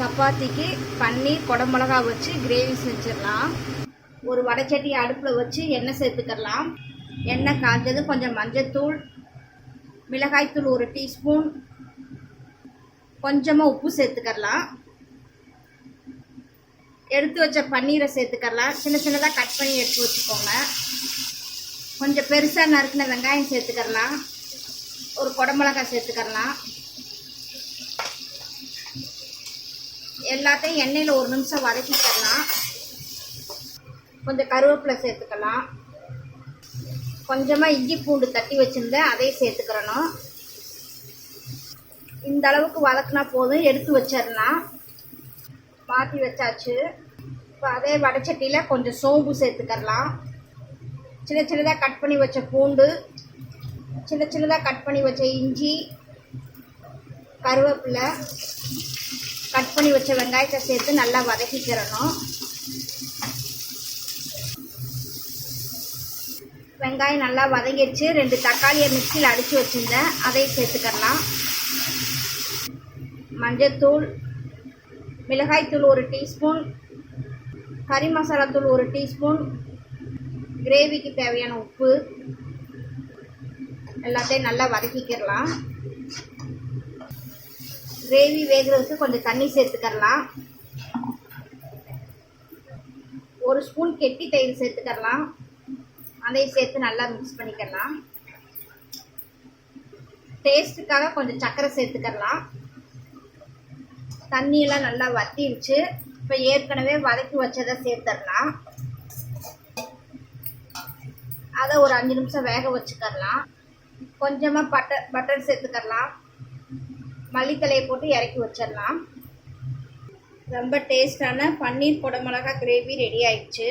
சப்பாத்திக்கு பன்னீர் குடமிளகா வச்சு கிரேவி செஞ்சிடலாம். ஒரு வடைச்சட்டி அடுப்பில் வச்சு எண்ணெய் சேர்த்துக்கலாம் எண்ணெய் காஞ்சது கொஞ்சம் மஞ்சத்தூள் மிளகாய்த்தூள் ஒரு டீஸ்பூன் கொஞ்சமாக உப்பு சேர்த்துக்கலாம் எடுத்து வச்ச பன்னீரை சேர்த்துக்கலாம் சின்ன சின்னதாக கட் பண்ணி எடுத்து வச்சுக்கோங்க. கொஞ்சம் பெருசாக நறுக்கின வெங்காயம் சேர்த்துக்கலாம் ஒரு குடமிளகாய் சேர்த்துக்கலாம் எல்லாத்தையும் எண்ணெயில் ஒரு நிமிஷம் வதக்கிக்கலாம் கொஞ்சம் கருவேப்பிலை சேர்த்துக்கலாம். கொஞ்சமாக இஞ்சி பூண்டு தட்டி வச்சுருந்தேன் அதையும் சேர்த்துக்கிறணும். இந்த அளவுக்கு வதக்குனா போதும் எடுத்து வச்சிடலாம். மாற்றி வச்சாச்சு. இப்போ அதே வடைச்சட்டியில் கொஞ்சம் சோம்பு சேர்த்துக்கலாம் சின்ன சின்னதாக கட் பண்ணி வச்ச பூண்டு சின்ன சின்னதாக கட் பண்ணி வச்ச இஞ்சி கருவேப்பிலை கட் பண்ணி வச்ச வெங்காயத்தை சேர்த்து நல்லா வதக்கிக்கிறணும். வெங்காயம் நல்லா வதங்கிடுச்சு. ரெண்டு தக்காளியை மிக்சியில் அடித்து வச்சுருந்தேன். அதையும் சேர்த்துக்கலாம். மஞ்சத்தூள் மிளகாய்த்தூள் ஒரு டீஸ்பூன் கறி மசாலாத்தூள் ஒரு டீஸ்பூன் கிரேவிக்கு தேவையான உப்பு. எல்லாத்தையும் நல்லா வதக்கிக்கிறலாம் கிரேவி வேகிறதுக்கு கொஞ்சம் தண்ணி சேர்த்துக்கலாம் ஒரு ஸ்பூன் கெட்டி தயிர் சேர்த்துக்கலாம் அதையும் சேர்த்து நல்லா மிக்ஸ் பண்ணிக்கலாம் டேஸ்ட்டுக்காக கொஞ்சம் சர்க்கரை சேர்த்துக்கலாம் தண்ணியெல்லாம் நல்லா வத்திடுச்சு இப்போ ஏற்கனவே வதக்கி வச்சதை சேர்த்துடலாம் அதை ஒரு அஞ்சு நிமிஷம் வேக வச்சுக்கலாம் கொஞ்சமாக பட்டர் பட்டர் சேர்த்துக்கலாம் மல்லித்தலையை போட்டு இறக்கி வச்சிடலாம். ரொம்ப டேஸ்டான பன்னீர் குடமிளகா கிரேவி ரெடி ஆயிடுச்சு.